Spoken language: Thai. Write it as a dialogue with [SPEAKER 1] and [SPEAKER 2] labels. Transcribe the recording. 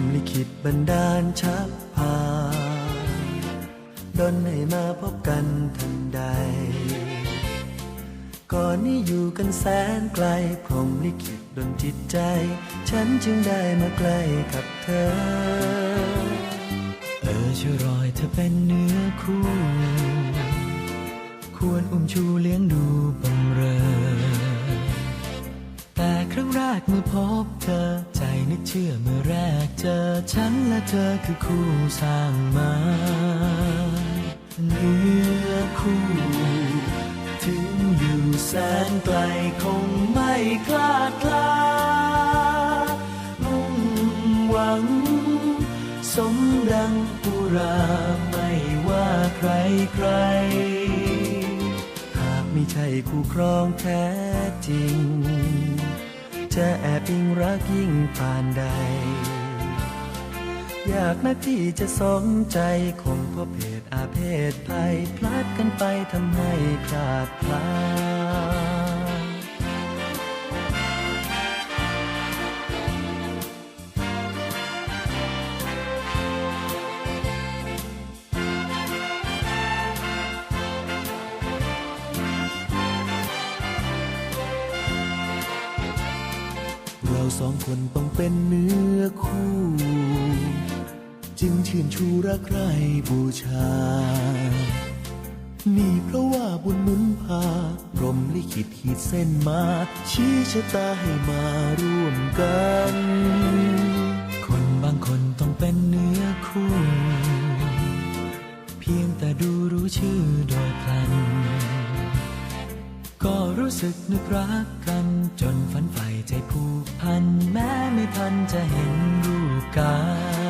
[SPEAKER 1] มลิขิตบันดาลชักพาดนให้มาพบกันทันใด ก่อนนี้อยู่กันแสนไกลพรมลิขิตดนจิตใจ ฉันจึงได้มาใกล้กับเธอ เออช่วยรอยเธอเป็นเนื้อคู่ ควรอุ้มชูเลี้ยงดูบำเรอแต่ครั้งแรกเมื่อพบเธอใจนึกเชื่อเมื่อแรก จอฉันและเธอคือคู่สร้างมาเนื้อคู่ ถึงอยู่แสนไกลคงไม่คลาดคลามุ่งหวัง สมดังปุราไม่ว่าใครใคร หากไม่ใช่คู่ครองแท้จริง จะแอบอิงรักยิ่งปานใด อยากนักที่จะสมใจคงพราะเพศอาเพศภัยพลัดกันไปทำให้พลาดพลาเราสองคนต้องเป็นเนื้อคู่ จึงชื่นชูรักใครบูชา นี่เพราะว่าบุญหนุนพารมลิขิตขีดเส้นมา ชี้ชะตาให้มาร่วมกัน คนบางคนต้องเป็นเนื้อคู่ เพียงแต่ดูรู้ชื่อโดยพลัน ก็รู้สึกนึกรักกัน จนฝันใฝ่ใจผูกพัน แม้ไม่ทันจะเห็นรูปกาย